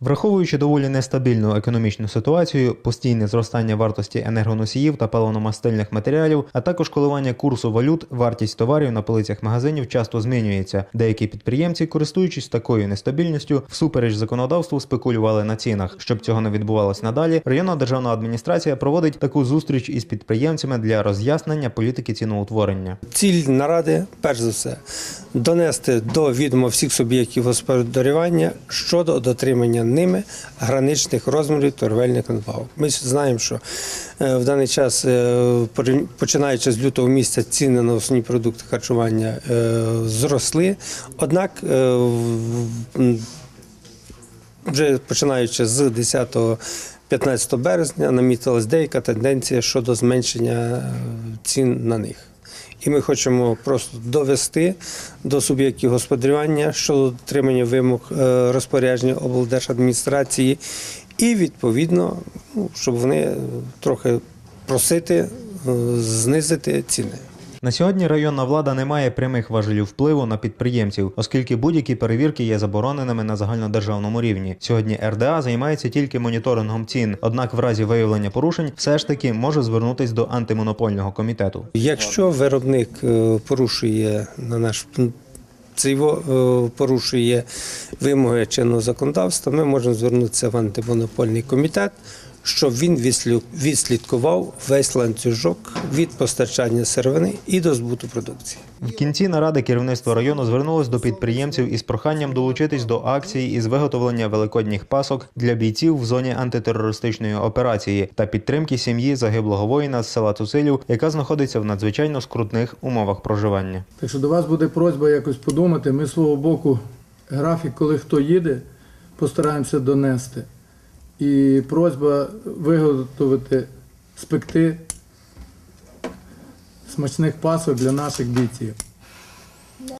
Враховуючи доволі нестабільну економічну ситуацію, постійне зростання вартості енергоносіїв та паливно-мастильних матеріалів, а також коливання курсу валют, вартість товарів на полицях магазинів часто змінюється. Деякі підприємці, користуючись такою нестабільністю, всупереч законодавству спекулювали на цінах. Щоб цього не відбувалось надалі, районна державна адміністрація проводить таку зустріч із підприємцями для роз'яснення політики ціноутворення. Ціль наради, перш за все, донести до відома всіх суб'єктів господарювання щодо дотримання ними граничних розмірів торговельних надбавок. Ми знаємо, що е, в даний час, е, починаючи з лютого місяця, ціни на основні продукти харчування е, зросли. Однак вже починаючи з 10-15 березня намітилась деяка тенденція щодо зменшення цін на них. І ми хочемо просто довести до суб'єктів господарювання щодо дотримання вимог е, розпорядження облдержадміністрації, і відповідно, ну, щоб вони трохи просити е, знизити ціни. На сьогодні районна влада не має прямих важелів впливу на підприємців, оскільки будь-які перевірки є забороненими на загальнодержавному рівні. Сьогодні РДА займається тільки моніторингом цін. Однак, в разі виявлення порушень, все ж таки може звернутись до антимонопольного комітету. Якщо виробник е, порушує на наш це його е, порушує вимоги чинного законодавства, ми можемо звернутися в антимонопольний комітет, щоб він відслідкував весь ланцюжок від постачання сировини і до збуту продукції. В кінці наради керівництво району звернулось до підприємців із проханням долучитись до акції із виготовлення великодніх пасок для бійців в зоні антитерористичної операції та підтримки сім'ї загиблого воїна з села Цусилів, яка знаходиться в надзвичайно скрутних умовах проживання. Так що до вас буде просьба якось подумати. Ми з свого боку графік, коли хто їде, постараємося донести. І просьба виготовити, спекти смачних пасок для наших бійців.